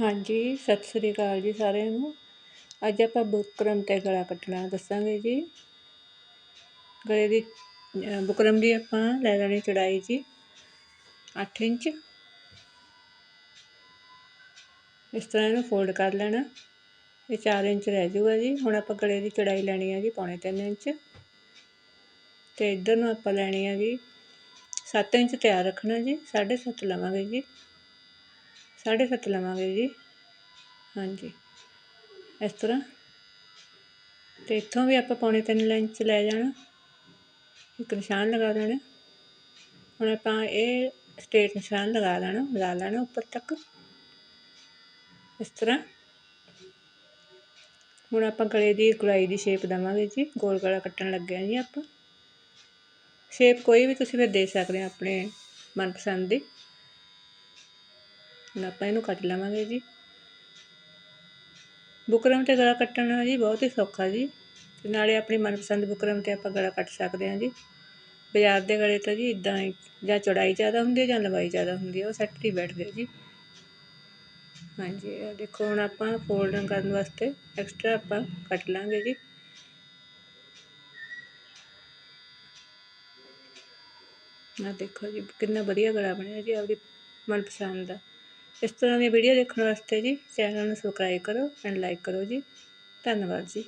ਹਾਂਜੀ, ਸਤਿ ਸ੍ਰੀ ਅਕਾਲ ਜੀ ਸਾਰਿਆਂ ਨੂੰ। ਅੱਜ ਆਪਾਂ ਬੁਕਰਮ ਤੇ ਗਲਾ ਕੱਟਣਾ ਦੱਸਾਂਗੇ ਜੀ। ਗਲੇ ਦੀ ਬੁਕਰਮ ਦੀ ਆਪਾਂ ਲੈ ਲੈਣੀ ਚੜਾਈ ਜੀ 8 ਇੰਚ। ਇਸ ਤਰ੍ਹਾਂ ਇਹਨੂੰ ਫੋਲਡ ਕਰ ਲੈਣਾ। ਇਹ 4 ਇੰਚ ਰਹਿ ਜਾਊਗਾ ਜੀ। ਹੁਣ ਆਪਾਂ ਗਲੇ ਦੀ ਚੜਾਈ ਲੈਣੀ ਹੈ ਜੀ ਪੌਣੇ 3 ਇੰਚ। ਤੇ ਇਧਰ ਨੂੰ ਆਪਾਂ ਲੈਣੀ ਹੈ ਜੀ 7 ਇੰਚ ਤਿਆਰ ਰੱਖਣਾ ਜੀ 7.5 ਲਵਾਂਗੇ ਜੀ। ਸਾਢੇ ਸੱਤ ਲਵਾਂਗੇ ਜੀ। ਹਾਂਜੀ। ਇਸ ਤਰ੍ਹਾਂ। ਤੇ ਇੱਥੋਂ ਵੀ ਆਪਾਂ ਪੌਣੇ ਤਿੰਨ ਇੰਚ ਲੈ ਜਾਣਾ। ਇੱਕ ਨਿਸ਼ਾਨ ਲਗਾ ਦੇਣਾ। ਹੁਣ ਆਪਾਂ ਇਹ ਸਟੇਟ ਨਿਸ਼ਾਨ ਲਗਾ ਲੈਣਾ ਲਾ ਲੈਣਾ ਉੱਪਰ ਤੱਕ। ਇਸ ਤਰ੍ਹਾਂ। ਹੁਣ ਆਪਾਂ ਗਲੇ ਦੀ ਗੁਲਾਈ ਦੀ ਸ਼ੇਪ ਦੇਵਾਂਗੇ ਜੀ। ਗੋਲ ਗਲਾ ਕੱਟਣ ਲੱਗਿਆ ਜੀ ਆਪਾਂ। ਸ਼ੇਪ ਕੋਈ ਵੀ ਤੁਸੀਂ ਫਿਰ ਦੇ ਸਕਦੇ ਆ ਆਪਣੇ ਮਨਪਸੰਦ ਦੀ। ਹੁਣ ਆਪਾਂ ਇਹਨੂੰ ਕੱਟ ਲਵਾਂਗੇ ਜੀ। ਬੁਕਰਮ ਤੇ ਗਲਾ ਕੱਟਣਾ ਜੀ ਬਹੁਤ ਹੀ ਸੌਖਾ ਜੀ। ਤੇ ਨਾਲੇ ਆਪਣੀ ਮਨਪਸੰਦ ਬੁਕਰਮ ਤੇ ਆਪਾਂ ਗਲਾ ਕੱਟ ਸਕਦੇ ਹਾਂ ਜੀ। ਬਾਜ਼ਾਰ ਦੇ ਗਲੇ ਤਾਂ ਜੀ ਇਦਾਂ ਜਾਂ ਚੌੜਾਈ ਜ਼ਿਆਦਾ ਹੁੰਦੀ ਹੈ ਜਾਂ ਲੰਬਾਈ ਜ਼ਿਆਦਾ ਹੁੰਦੀ ਹੈ, ਉਹ ਸੈੱਟ ਹੀ ਬੈਠਦੇ ਜੀ। ਹਾਂਜੀ, ਇਹ ਦੇਖੋ ਹੁਣ ਆਪਾਂ ਫੋਲਡਿੰਗ ਕਰਨ ਵਾਸਤੇ ਐਕਸਟਰਾ ਆਪਾਂ ਕੱਟ ਲਾਂਗੇ ਜੀ। ਆ ਦੇਖੋ ਜੀ ਕਿੰਨਾ ਵਧੀਆ ਗਲਾ ਬਣਿਆ ਜੀ ਆਪਦੀ ਮਨਪਸੰਦ ਦਾ। ਇਸ ਤਰ੍ਹਾਂ ਦੀਆਂ ਵੀਡੀਓ ਦੇਖਣ ਵਾਸਤੇ ਜੀ ਚੈਨਲ ਨੂੰ ਸਬਸਕ੍ਰਾਈਬ ਕਰੋ ਐਂਡ ਲਾਈਕ ਕਰੋ ਜੀ। ਧੰਨਵਾਦ ਜੀ।